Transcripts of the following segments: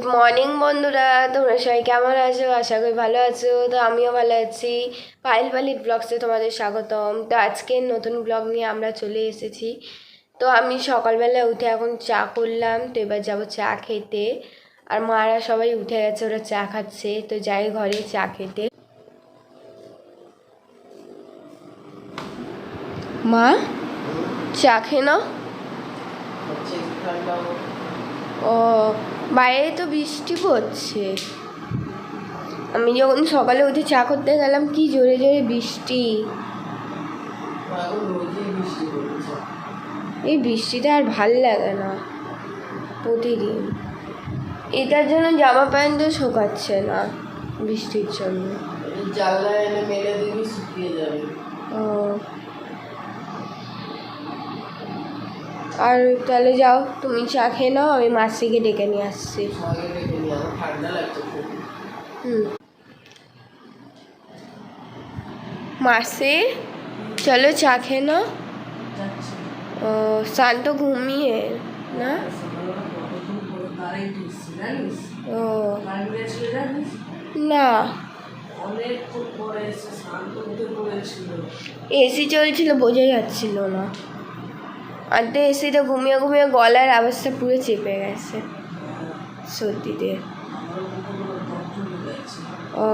Good morning বন্ধুরা। তোমরা সবাই কেমন আছো? আশা করি ভালো আছো। তো আমিও ভালো আছি। পাইল পালির ব্লগসে তোমাদের স্বাগতম। তো আজকে নতুন ব্লগ নিয়ে আমরা চলে এসেছি। তো আমি সকালবেলা উঠে এখন চা করলাম। তো এবার যাব চা খেতে। আর মারা সবাই উঠে গেছে, ওরা চা খাচ্ছে। তো যাই ঘরে চা খেতে। মা, চা খেয়ে নাও। ও বাইরে তো বৃষ্টি পড়ছে। আমি যখন সকালে উঠে চা করতে গেলাম কি জোরে জোরে বৃষ্টি। এই বৃষ্টিটা আর ভালো লাগে না প্রতিদিন। এটার জন্য জামা প্যান্টও শোকাচ্ছে না বৃষ্টির জন্য। জানলা এনে মেলে দিবি শুকিয়ে যাবে। ও। আর তাহলে যাও, তুমি চা খেয়ে নাও, আমি মাসিকে ডেকে নিয়ে আসছি। হুম। মাসি, চলো চা খেয়ে নাও। ও শান্ত ঘুমিয়ে, না? ও। না। এসি চলছিল, বোঝা যাচ্ছিল না। তো এসিতে ঘুমিয়ে ঘুমিয়ে গলার আওয়াজটা পুরো চেপে গেছে সর্দিতে। ও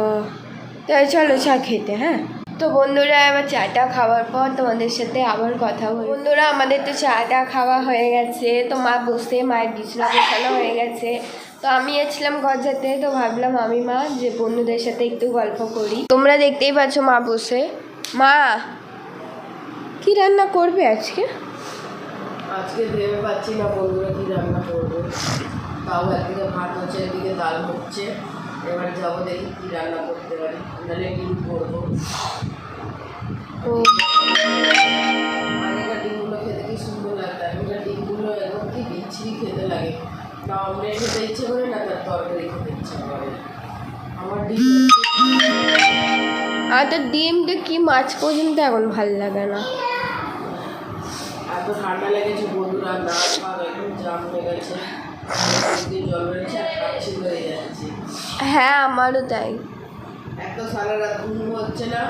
তাহলে চলো চা খেতে হ্যাঁ? তো বন্ধুরা, এবার চাটা খাওয়ার পর তোমাদের সাথে আবার কথা বলি বন্ধুরা, আমাদের তো চাটা খাওয়া হয়ে গেছে, তো মা বসে মায়ের বিছনা গোছানো হয়ে গেছে। তো আমি এসেছিলাম ঘর যেতে, তো ভাবলাম আমি মা, যে বন্ধুদের সাথে একটু গল্প করি। তোমরা দেখতেই পাচ্ছ মা বসে। মা, কি রান্না করবে আজকে? আজকে ভেবে পাচ্ছি না বন্ধুরা কি রান্না করব। তাও একদিকে ভাত হচ্ছে একদিকে ডাল হচ্ছে। এবার যাব দেখি কি রান্না করতে পারি। নাহলে ডিম করব। ও। আগেকার ডিমগুলো খেতে কি সুন্দর লাগতো এখনকার ডিমগুলো এখন কি বিচ্ছিরি খেতে লাগে। না অমলেট খেতে ইচ্ছে করে না তার তরকারি খেতে ইচ্ছে করে। আমার ডিম আর তো ডিমটা কি মাছ পর্যন্ত এখন ভালো লাগে না। এত ঠান্ডা লেগেছে বন্ধুরা না খাওয়া এখন জাম হয়ে গেছে। জল আর হয়ে যাচ্ছে। হ্যাঁ আমারও তাই। এত সারা রাত ঘুম হচ্ছে না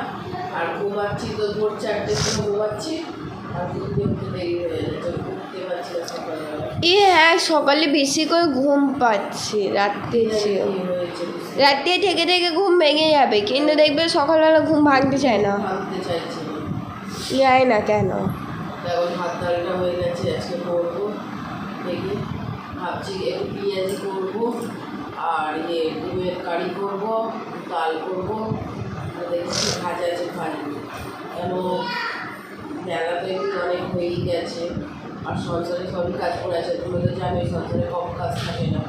আর ঘুমাচ্ছি তো ভোর চারটের সময় ঘুমাচ্ছি আর ঘুমতে উঠতে দেরি হয়ে যাচ্ছে উঠতে পারছি না সকালবেলা। এ হ্যাঁ সকালে বেশি করে ঘুম পাচ্ছি রাত্রে চেয়েও রাত্রে থেকে থেকে ঘুম ভেঙে যাবে কিন্তু দেখবে সকালবেলা ঘুম ভাঙতে চায় না। চাইছি যায় না কেন? এখন ভাত ডালটা হয়ে গেছে, আজকে করব। দেখি, ভাবছি একটু পেঁয়াজি করব, আর ইয়ে ডিমের কারি করব, ডাল করব। দেখছি ভাজা আছে ভাজবো কেন বেলা তো একটু অনেক হয়েই গেছে, আর সংসারে সবই কাজ করে আছে, তুমি তো জানোই সংসারে কম কাজ থাকে না।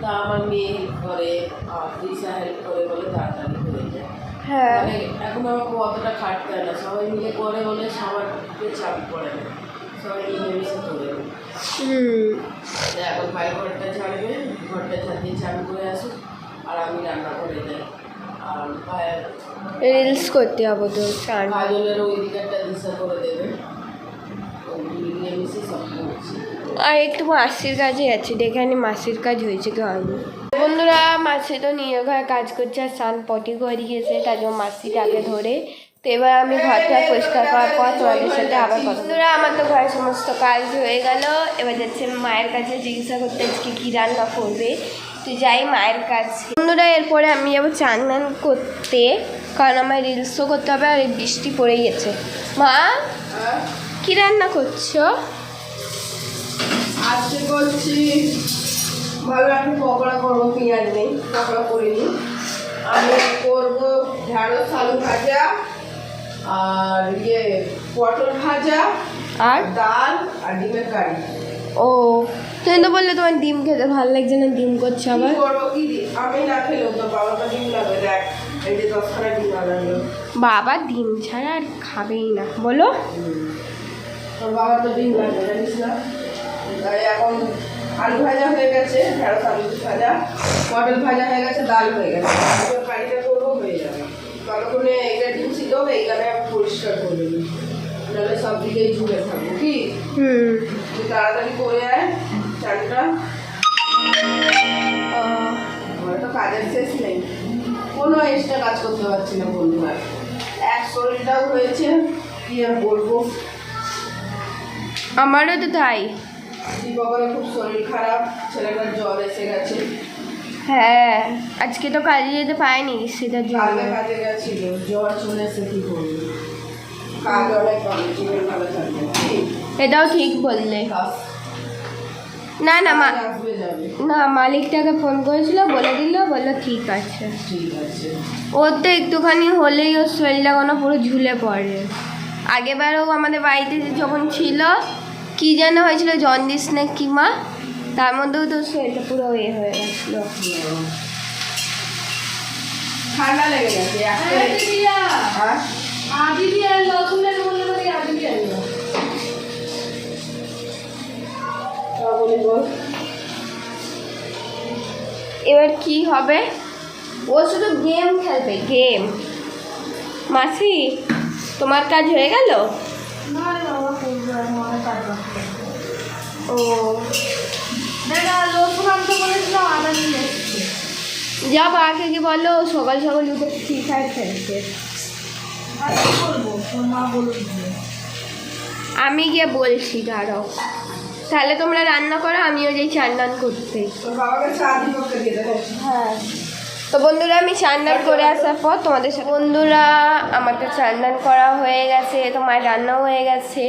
তা আমার মেয়ে করে আর দিশা হেল্প করে বলে তাড়াতাড়ি হয়ে যায়। হ্যাঁ। মানে এখন আমাকে অতটা খাটতে হয় না। সবাই মিলে করে বলে সবারকে চাপ পড়ে না। সবাই মিলেমিশে করে এখন ভাই ঘরটা ছাড়বে ঘরটা ছাড়িয়ে চান করে আসুক আর আমি রান্না করে যাই আর রিলস করতে হবে তো চান। কাজলের ওই দিকটা দিশা করে দেবে। আর একটু মাসির কাজে দেখে আনি মাসির কাজ হয়েছে কি হয়নি। বন্ধুরা, মাসি তো নিয়ে ঘরে কাজ করছে আর সান পটি করে গিয়েছে তার জন্য মাসিটাকে ধরে। তো এবার আমি ঘরটা পরিষ্কার করার পর তোমাদের সাথে আবার বন্ধুরা, আমার তো ঘরের সমস্ত কাজ হয়ে গেল। এবার যাচ্ছে মায়ের কাছে জিজ্ঞাসা করতে আজকে কী রান্না করবে। তো যাই মায়ের কাছে। বন্ধুরা, এরপরে আমি যাব চান করতে, কারণ আমার রিলসও করতে হবে আর বৃষ্টি পড়ে গেছে। মা, কী রান্না করছ? আজকে করছি ভালো একটা পকোড়া করব পেঁয়াজ নেই পকোড়া করিনি। আমি করব ঢেঁড়স আলু ভাজা আর ইয়ে পটল ভাজা আর? ডাল আর ডিমের কারি। ও তুমি তো বললে তোমার ডিম খেতে ভালো লাগছে না? ডিম করছে আবার? করব কি আমি না খেলেও তো বাবাটা ডিম লাগবে দেখ এই যে দশখানা ডিম আনালো। বাবা ডিম ছাড়া আর খাবেই না বলো। তোর বাবার তো ডিম লাগবে জানিস না? এখন আলু ভাজা হয়ে গেছে ঢেঁড়স আলু ভাজা। পটল ভাজা হয়ে গেছে ডাল হয়ে গেছে। পানিটা করব হয়ে যাবে। ততক্ষণে এইটা তো ছিল এইখানে পরিষ্কার করে নিই নাহলে সব দিকেই ঝুলে থাকব কি? তাড়াতাড়ি করে আয় চালটা। আমার তো কাজের শেষ নেই। কোনো এক্সট্রা কাজ করতে পারছি না বন্ধুরা এক শরীরটাও হয়েছে কি আর বলব? আমারও তো তাই। দীপকের খুব শরীর খারাপ ছেলেটার জ্বর এসে গেছে। হ্যাঁ আজকে তো কাজে যেতে পারিনি সেটার জন্য। কালকে কাজে গেছিল জ্বর চলে এসে কি করব? কাজ অনেক ভালো থাকবে। ঠিক এটাও ঠিক বললে। না না মা না মালিকটাকে ফোন করেছিল বলে দিল বলল ঠিক আছে। ঠিক আছে। ওর তো একটুখানি হলেই ওর শরীরটা কোনো পুরো ঝুলে পড়ে। আগেবারও আমাদের বাড়িতে যখন ছিল কি যেন হয়েছিল জন্ডিস না কি মা? তার মধ্যেও তো শরীরটা পুরো ইয়ে হয়ে গেছিল। ঠান্ডা লেগে গেছে একটা হ্যাঁ হ্যাঁ, এবার কি হবে? ও শুধু গেম খেলবে গেম। মাসি তোমার কাজ হয়ে গেল? ও যা বাকে কি বলো সকাল সকাল উঠে ফ্রি ফায়ার খেলছে আমি গিয়ে বলছি দাঁড়াও। তাহলে তোমরা রান্না করো আমিও যাই চান করতে। তোর বাবাকে চা দিয়ে হ্যাঁ। তো বন্ধুরা, আমি চান্নান করে আসার পর তোমাদের সাথে বন্ধুরা, আমার তো চান্নান করা হয়ে গেছে তো মায়ের রান্নাও হয়ে গেছে।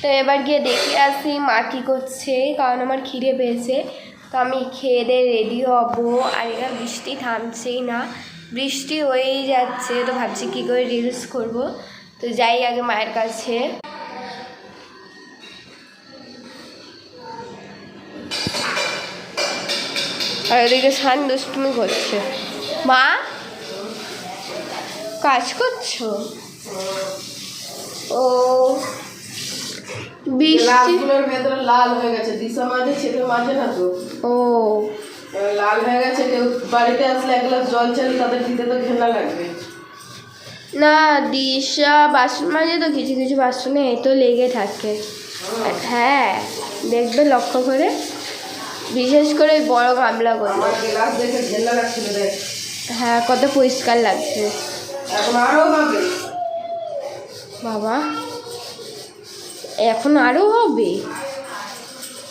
তো এবার গিয়ে দেখে আসি মা কী করছে, কারণ আমার খিদে পেয়েছে। তো আমি খেয়ে দিয়ে রেডি হব, আর এরা বৃষ্টি থামছেই না। বৃষ্টি হয়েই যাচ্ছে, তো ভাবছি কী করে রিলস করব। তো যাই আগে মায়ের কাছে। আর ওদিকে শান দুষ্টুমি করছে। মা? কাজ করছ? ও। ভেতরে লাল হয়ে গেছে। দিশা মাঝে ছেলে মাঝে না তো। ও। লাল হয়ে গেছে কেউ বাড়িতে আসলে এক গ্লাস জল তাদের দিতে তো লাগবে। না দিশা বাসন মাঝে তো কিছু কিছু বাসনে তো লেগে থাকে। হ্যাঁ দেখবে লক্ষ্য করে। বিশেষ করে বড় গামলাগুলো আমার গ্লাস দেখে ঘেনা লাগছিল দেখ। হ্যাঁ কত পরিষ্কার লাগছে। বাবা এখন আরও হবে?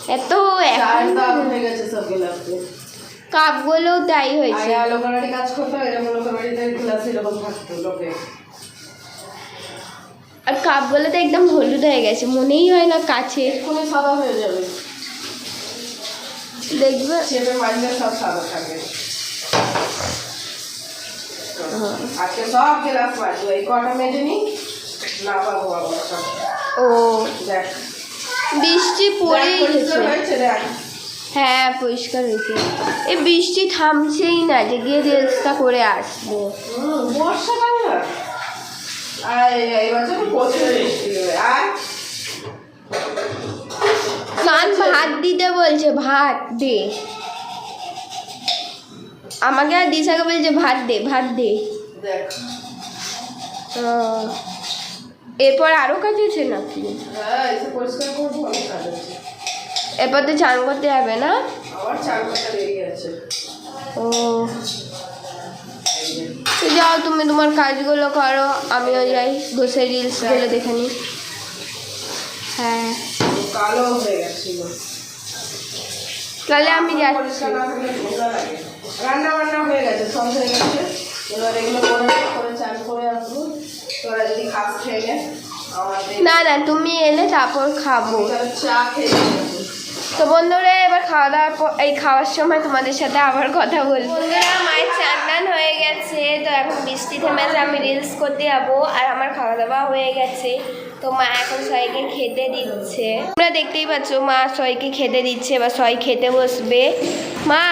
এত কাপগুলোও তাই হয়েছে। হয় আর কাপগুলো তো একদম হলুদ হয়ে গেছে মনেই হয় না কাছে। সাদা হয়ে যাবে। দেখবে সব সাদা থাকে। আজকে সব গ্লাস মাঝবে এই কটা মেজে নি না পাবো আবার সব। ও। দেখ। বৃষ্টি গেছে। হয়েছে দেখ। হ্যাঁ পরিষ্কার হয়েছে। এই বৃষ্টি থামছেই না যে গিয়ে রিলসটা করে আসব। বর্ষাকাল না? আর এই বছর প্রচুর বৃষ্টি হবে। আর কান ভাত দিতে বলছে ভাত দে। আমাকে আর দিশাকে বলছে ভাত দে ভাত দে। এরপর আরও কাজ আছে নাকি? হ্যাঁ এরপর তো চান করতে হবে না? ও যাও তুমি তোমার কাজগুলো করো আমিও যাই বসে রিলসগুলো দেখে নিই। হ্যাঁ। কালো হয়ে গেছিল। তাহলে আমি যাচ্ছি। রান্না বান্না হয়ে গেছে সব হয়ে গেছে। এবার এগুলো করে করে চান করে আসব। তোরা যদি খাস খেয়ে নে না না তুমি এলে তারপর খাব। চা খেয়ে তো বন্ধুরা এবার খাওয়া দাওয়ার পর এই খাওয়ার সময় তোমাদের সাথে আবার কথা বলব। বন্ধুরা মায়ের চান্নান হয়ে গেছে তো এখন বৃষ্টি থেমেছে আমি রিলস করতে যাব আর আমার খাওয়া দাওয়া হয়ে গেছে। তো মা এখন সবাইকে খেতে দিচ্ছে। তোমরা দেখতেই পাচ্ছ মা সবাইকে খেতে দিচ্ছে এবার সবাই খেতে বসবে। মা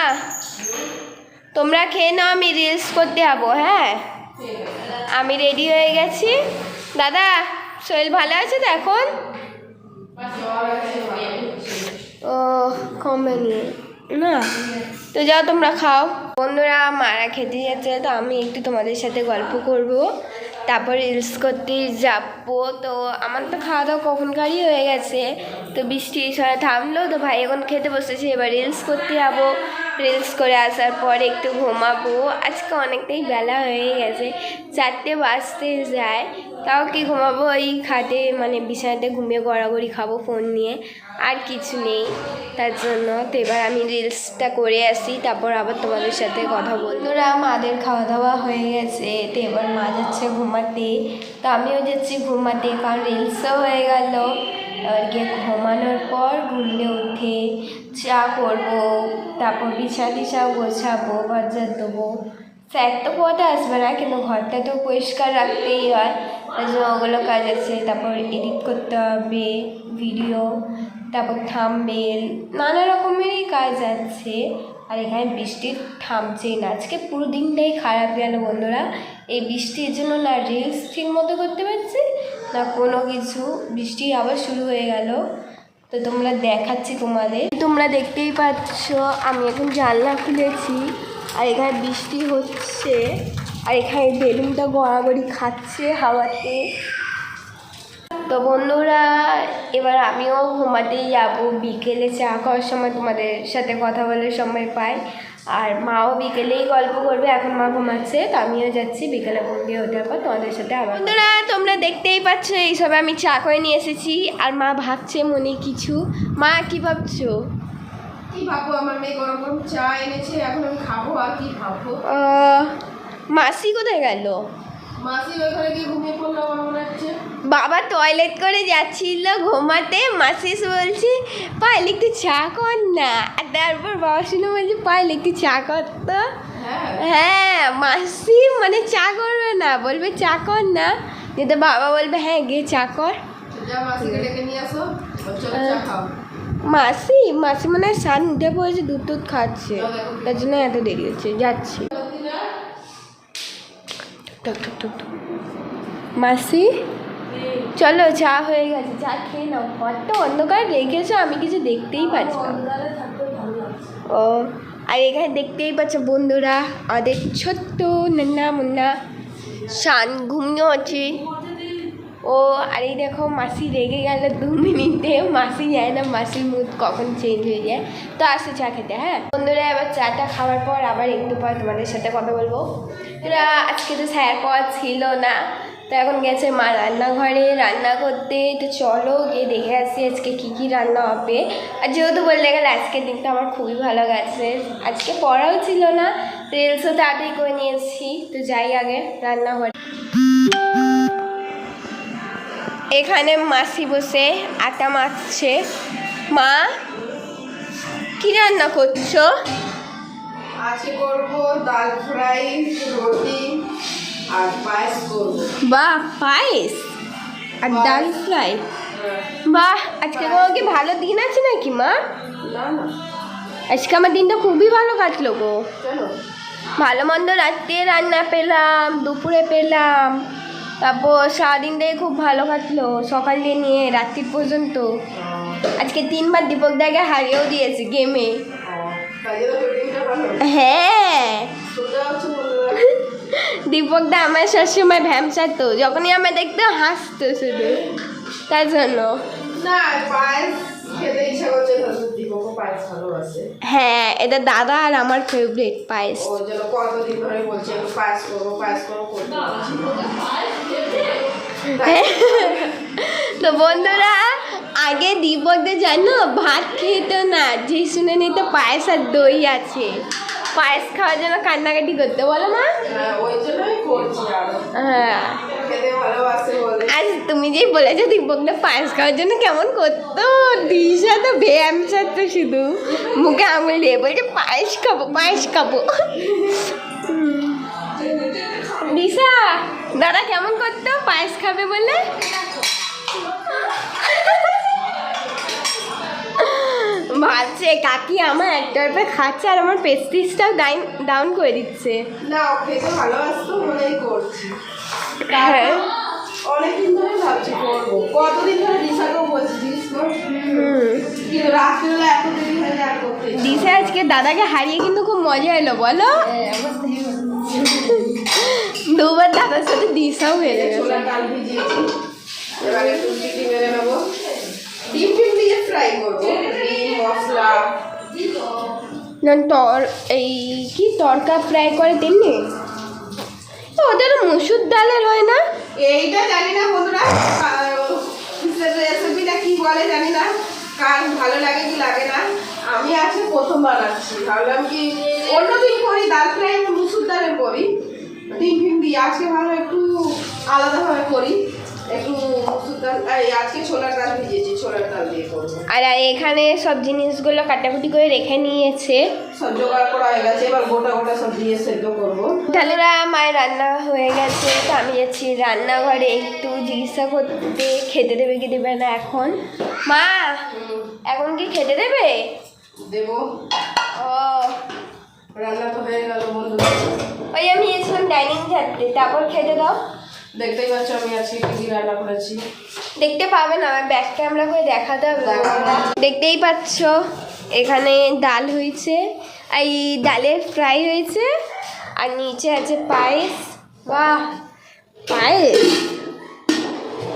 তোমরা খেয়ে নাও আমি রিলস করতে যাব হ্যাঁ? আমি রেডি হয়ে গেছি। দাদা শরীর ভালো আছে তো এখন? ও কমেনি না। তো যাও তোমরা খাও। বন্ধুরা মারা খেতে যাচ্ছে তো আমি একটু তোমাদের সাথে গল্প করব। তারপর রিলস করতে যাব। তো আমার তো খাওয়া দাওয়া কখনকারই হয়ে গেছে। তো বৃষ্টি সময় থামলো, তো ভাই এখন খেতে বসেছে। এবার রিলস করতে যাব। রিলস করে আসার পর একটু ঘুমাবো। আজকে অনেকটাই বেলা হয়ে গেছে। চারটে বাজতে যায়। তাও কি ঘুমাবো? ওই খাটে মানে বিছানাতে ঘুমিয়ে গড়াগড়ি খাব ফোন নিয়ে। আর কিছু নেই। তার জন্য তো এবার আমি রিলসটা করে আসি, তারপর আবার তোমাদের সাথে কথা ওরা মাদের খাওয়া দাওয়া হয়ে গেছে, তো এবার মা যাচ্ছে ঘুমাতে। তো আমিও যাচ্ছি ঘুমাতে, কারণ রিলসও হয়ে গেল। এবার গিয়ে ঘুমানোর পর ঘুমলে উঠে চা করব, তারপর বিছা টিছা গোছাবো বাজার দেবো স্যার তো পথে আসবে না, কিন্তু ঘরটা তো পরিষ্কার রাখতেই হয়। তার জন্য ওগুলো কাজ আছে, তারপর এডিট করতে হবে ভিডিও তারপর থামবেল, নানা রকমেরই কাজ আছে। আর এখানে বৃষ্টি থামছেই না। আজকে পুরো দিনটাই খারাপ গেল বন্ধুরা। এই বৃষ্টির জন্য না রিলস ঠিক মতো করতে পারছি, না কোনো কিছু। বৃষ্টি আবার শুরু হয়ে গেল। তো তোমরা দেখাচ্ছি তোমাদের। তোমরা দেখতেই পাচ্ছ, আমি এখন জানলা খুলেছি, আর এখানে বৃষ্টি হচ্ছে। আর এখানে বেলুনটা গড়াগড়ি খাচ্ছে হাওয়াতে। তো বন্ধুরা এবার আমিও ঘুমাতে যাব। বিকেলে চা খাওয়ার সময় তোমাদের সাথে কথা বলার সময় পাই। আর মাও বিকেলেই গল্প করবে এখন মা ঘুমাচ্ছে তো আমিও যাচ্ছি বিকেলে ঘুম দিয়ে ওঠার পর তোমাদের সাথে আবার বন্ধুরা তোমরা দেখতেই পাচ্ছ এইসবে আমি চা করে নিয়ে এসেছি। আর মা ভাবছে মনে কিছু। মা কি ভাবছ? কি ভাববো আমার মেয়ে গরম গরম চা এনেছে এখন আমি খাব আর কি ভাববো মাসি কোথায় গেল? মাসি ওইখানে গিয়ে ঘুমিয়ে পড়ল আমার মনে হচ্ছে। বাবা টয়লেট করে যাচ্ছিল ঘুমাতে মাসি এসে বলছে পায়েল একটু চা কর না। আর তারপর বাবা শুনে বলছে পায়েল একটু চা কর তো। হ্যাঁ। হ্যাঁ মাসি মানে চা করবে না বলবে চা কর না। যেতে বাবা বলবে হ্যাঁ গিয়ে চা কর। মাসি মাসি মানে সান উঠে পড়েছে দুধ টুধ খাচ্ছে তার জন্য এত দেরি হচ্ছে যাচ্ছি। টক টক টক টক। মাসি? চলো যা হয়ে গেছে যা খেয়ে নাও। ঘরটা অন্ধকার রেখেছো, আমি কিছু দেখতেই পাচ্ছি না। ও, আর এখানে দেখতেই পাচ্ছ বন্ধুরা আমাদের ছোট্ট নন্না মুন্না, শান ঘুমিয়ে আছে। ও, আর এই দেখো মাসি রেগে গেল দু মিনিটে। মাসি যায় না, মাসির মুড কখন চেঞ্জ হয়ে যায়। তো আসে চা খেতে হ্যাঁ? বন্ধুরা, এবার চাটা খাওয়ার পর আবার একটু পর তোমাদের সাথে কথা বলব। আজকে তো স্যার পাওয়া ছিল না। তো এখন গেছে মা রান্নাঘরে, রান্না করতে। তো চলো গিয়ে দেখে আসি আজকে কী কী রান্না হবে। আর যেহেতু বললে গেলে আজকের দিনটা আমার খুবই ভালো গেছে। আজকে পড়াও ছিল না রিলসও তাড়াতাড়ি করে নিয়েছি। তো যাই আগে রান্নাঘরে। এখানে মাসি বসে আটা মাখছে। মা কি রান্না করছ? আজকে করব ডাল ফ্রাই রুটি আর পায়েস করব। বাহ পায়েস আর ডাল ফ্রাই? বাহ আজকে কি ভালো দিন আছে নাকি মা? আজকে আমার দিনটা খুবই ভালো কাটলো গো। ভালো মন্দ রাত্রে রান্না পেলাম দুপুরে পেলাম। তারপর সারাদিন থেকে খুব ভালো কাটলো। সকাল দিয়ে নিয়ে রাত্রি পর্যন্ত। আজকে তিনবার দীপক দাকে হারিয়েও দিয়েছে গেমে হ্যাঁ। দীপক দা আমার সবসময় ভ্যামসাতো যখনই আমার দেখতো হাসতো শুধু। তার জন্য। হ্যাঁ এটা দাদা আর আমার ফেভারিট পায়েস। কতদিন ধরে বলছে পায়েস করব পায়েস করব তো বন্ধুরা আগে দীপকদা জানো ভাত খেত না। যে শুনে নেই তো পায়েস আর দই আছে। পায়েস খাওয়ার জন্য কান্নাকাটি করতে বলো না হ্যাঁ, আজ তুমি যেই বলেছ দীপকদা পায়েস খাওয়ার জন্য কেমন করতো দিশা তো ব্যায়াম তো শুধু। মুখে আঙুল দিয়ে বলছে পায়েস খাব পায়েস খাব। দিশা দাদা কেমন করতো? পায়েস খাবে বলে? ভাবছে কাকি আমার একটার পর খাচ্ছে আর আমার পেস্টিসটাও ডাইন ডাউন করে দিচ্ছে। না খেতে ভালোবাসতো বলেই করছি। হ্যাঁ। অনেকদিন ধরে ভাবছি করব। কতদিন ধরে দিশাকেও বলছি দিস কর হুম। কিন্তু রাত্রিবেলা এত দেরি হয়ে যায় আর করতে ইচ্ছা দিশা আজকে দাদাকে হারিয়ে কিন্তু খুব মজা এলো বলো? দুবার দাদার সাথে দিশাও হয়ে গেছে। ছোলার ডাল ভিজিয়েছি। এবার একটু চিটি মেরে নেব। ডিম টিম দিয়ে ফ্রাই করব। ডিম মশলা। না তর এই কি তরকা ফ্রাই করে তেমনি? তো মুসুর ডালের হয় না? এইটা জানি না বন্ধুরা। রেসিপিটা কি বলে জানি না। কার ভালো লাগে কি লাগে না। আমি আজকে প্রথম বানাচ্ছি। ভাবলাম কি অন্যদিন করি ডাল ফ্রাই মুসুর ডালের করি। ডিম ফিম দিয়ে আজকে ভালো একটু আলাদাভাবে করি। একটু মুসুর ডাল এই আজকে ছোলার ডাল ভিজেছি ছোলার ডাল দিয়ে করব। আর এখানে সব জিনিসগুলো কাটাকুটি করে রেখে নিয়েছে। সব জোগাড় করা হয়ে গেছে এবার গোটা গোটা সব দিয়ে সেদ্ধ করব। তাহলেরা মায়ের রান্না হয়ে গেছে তো আমি যাচ্ছি রান্নাঘরে একটু চিকিৎসা করতে খেতে দেবে কি দেবে না এখন? মা এখন কি খেতে দেবে? দেবো। ও। রান্না তো হয়ে গেল বন্ধু ওই আমি এসেছিলাম ডাইনিং ঝাড়তে তারপর খেতে দাও। দেখতেই পাচ্ছ আমি আজকে কি কি রান্না করেছি। দেখতে পাবেন আমার ব্যাক ক্যামেরা করে দেখাতে হবে। দেখতেই পাচ্ছ এখানে ডাল হয়েছে আর এই ডালের ফ্রাই হয়েছে আর নিচে আছে পায়েস। বাহ! পায়েস?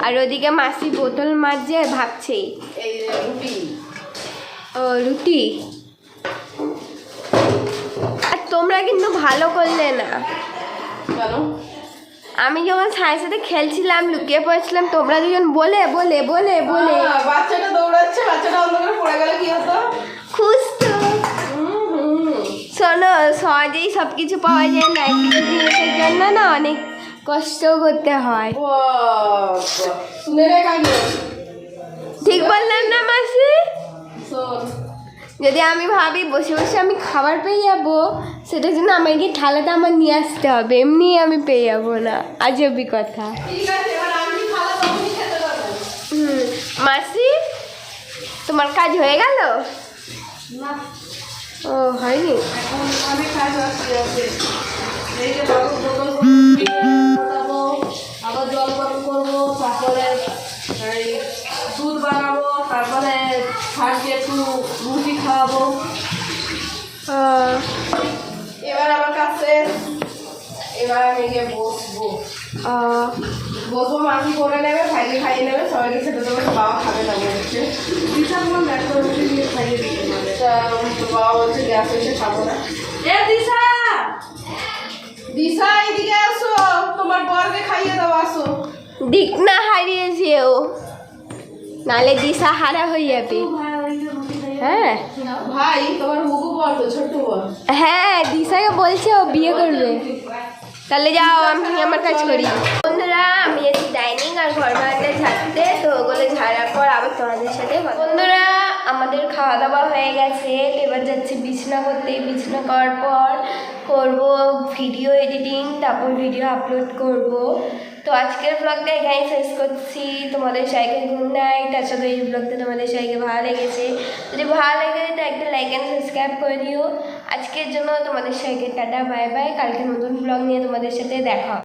আর ওদিকে মাসি বোতল মারছে আর ভাবছে। এই রুটি। ও রুটি? তোমরা কিন্তু ভালো করলে না। আমি যখন সায়ের সাথে খেলছিলাম লুকিয়ে পড়েছিলাম তোমরা দুজন বলে বলে বলে বলে। বাচ্চাটা দৌড়াচ্ছে বাচ্চাটা অন্ধকারে পড়ে গেলে কি হতো? হুম, হুম। শোনো সহজেই সব কিছু পাওয়া যায় না কিছু জিনিসের জন্য না অনেক কষ্ট করতে হয়। ঠিক বললাম না মাসি? শোন। যদি আমি ভাবি বসে বসে আমি খাবার পেয়ে যাব সেটার জন্য আমাকে থালাটা আমার নিয়ে আসতে হবে। এমনি আমি পেয়ে যাব না। আজবি কথা। হুম মাসি তোমার কাজ হয়ে গেল? ও হয়নি? আবার জল গরম করব তারপরে দুধ বানাবো তারপরে খাসকে একটু রুটি খাওয়াবো। এবার আমার কাছে এবার আমি গিয়ে বসবো। মাটি করে নেবে? খাইয়ে নেবে। সবাইকে খেতে দেবে তো বাবা খাবে না বলছে। দিশা কোনো ব্যস্ত রুটি দিয়ে খাইয়ে দিতে বাবা বলছে গ্যাস খাব না। এ দিশা! দিশা এদিকে আসো। তোমার বরকে খাইয়ে দাও আসো। দিক না হারিয়েছে ও। নালে দিশা হারা হয়ে যাবে। হ্যাঁ। ভাই তোমার হুকু বল তো ছোট্ট বল। হ্যাঁ দিশাকে বলছে ও বিয়ে করবে। তাহলে যাও আমি আমার কাজ করি। বন্ধুরা আমি যাচ্ছি ডাইনিং আর ঘর বারান্দা ঝাড়তে তো ওগুলো ঝাড়ার পর আবার তোমাদের সাথে বন্ধুরা আমাদের খাওয়া দাওয়া হয়ে গেছে। এবার যাচ্ছি বিছনা করতে। বিছনা করার পর করব ভিডিও এডিটিং তারপর ভিডিও আপলোড করব। তো আজকের ব্লগটা এখানেই শেষ করছি। তোমাদের সবাইকে গুড নাইট আশা করি এই ব্লগটা তোমাদের সবাইকে ভালো লেগেছে। যদি ভালো লাগে, তো একটা লাইক অ্যান্ড সাবস্ক্রাইব করে দিও। আজকের জন্য তোমাদের সবাইকে টাটা বাই বাই কালকে নতুন ব্লগ নিয়ে তোমাদের সাথে দেখা।